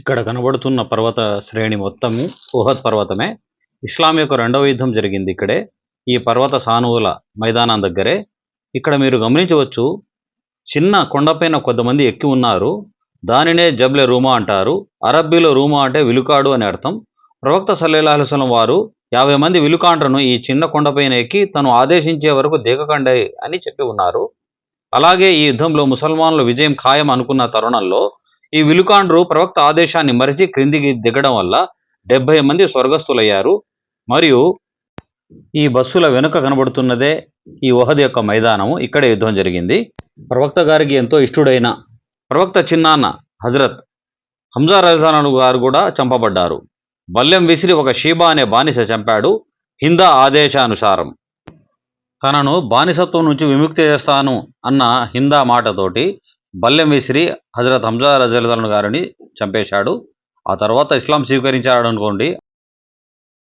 ఇక్కడ కనబడుతున్న పర్వత శ్రేణి మొత్తము ఉహద్ పర్వతమే. ఇస్లాం యొక్క రెండవ యుద్ధం జరిగింది ఇక్కడే. ఈ పర్వత సానువుల మైదానం దగ్గరే. ఇక్కడ మీరు గమనించవచ్చు చిన్న కొండపైన కొంతమంది ఎక్కి ఉన్నారు. దానినే జబ్లె రూమా అంటారు. అరబ్బీలో రూమా అంటే విలుకాడు అని అర్థం. ప్రవక్త సల్లెల్లాహుస్లం వారు యాభై మంది విలుకాండ్రను ఈ చిన్న కొండపైన ఎక్కి తను ఆదేశించే వరకు దిగకండి అని చెప్పి ఉన్నారు. అలాగే ఈ యుద్ధంలో ముసల్మాన్లు విజయం ఖాయం అనుకున్న తరుణంలో ఈ విలుకాండ్రు ప్రవక్త ఆదేశాన్ని మరిచి క్రిందికి దిగడం వల్ల డెబ్బై మంది స్వర్గస్థులయ్యారు. మరియు ఈ బస్సుల వెనుక కనబడుతున్నదే ఈ ఓహద్ యొక్క మైదానము. ఇక్కడ యుద్ధం జరిగింది. ప్రవక్త గారికి ఎంతో ఇష్టుడైన ప్రవక్త చిన్నాన్న హజరత్ హంజా రజాను గారు కూడా చంపబడ్డారు. బల్లెం విసిరి ఒక షీబా అనే బానిస చంపాడు హిందా ఆదేశానుసారం. తనను బానిసత్వం నుంచి విముక్తి చేస్తాను అన్న హిందా మాటతోటి బల్లెం విసిరి హజరత్ హంజా రజాను గారిని చంపేశాడు. ఆ తర్వాత ఇస్లాం స్వీకరించాడు అనుకోండి